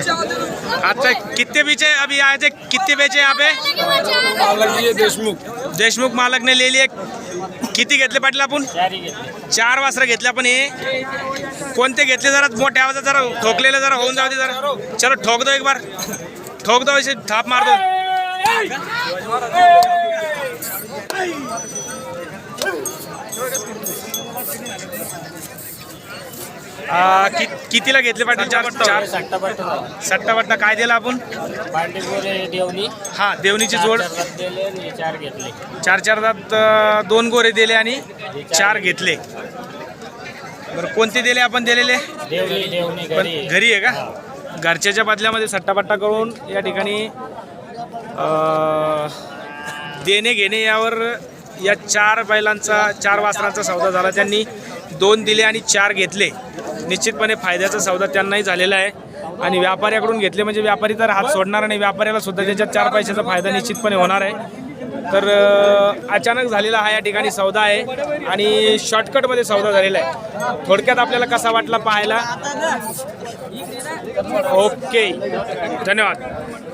अच्छा कितने बीचे अभी आए थे? कितने बेचे यहाँ पे? देशमुख। देशमुख मालक ने ले लिए। किती घेतले पाटील आपण? चार वासरं घेतले आपण हे. कोणते घेतले जरा? मोठ्या आवाजात जरा ठोकलेले जरा होऊन जाऊ दे जरा. चलो ठोक दो एक बार. ठोक दो इसे थाप मार दो आ, कि, कितीला घेतले पाटील चार चार? सट्टा काय दिला आपण? पांडेगोरे देवणी. हा देवणीची जोड. दिले आणि चार घेतले. चार चार दात अ, दोन गोरे दिले आणि चार घेतले. बरं कोणते दिले आपण दिलेले? देवणी देवणी पण घरी. घरी आहे का? घरच्याच्या बदल्यामध्ये सट्टापट्टा करून या ठिकाणी अ, देणे घेणे यावर या चार बैलांचा चार वासरांचा सौदा झाला. त्यांनी दोन दिले आणि चार घेतले. निश्चितपणे फायद्याचा सौदा त्यांनाही झालेला आहे. आणि व्यापाऱ्याकडून घेतले म्हणजे व्यापारी तर हात सोडणार नाही व्यापाऱ्याला सुद्धा त्याच्यात चार पैशाचा फायदा निश्चितपणे होणार आहे. तर अचानक झालेला हा या ठिकाणी सौदा आहे आणि शॉर्टकटमध्ये सौदा झालेला आहे. थोडक्यात आपल्याला कसा वाटला पाहायला? ओके धन्यवाद.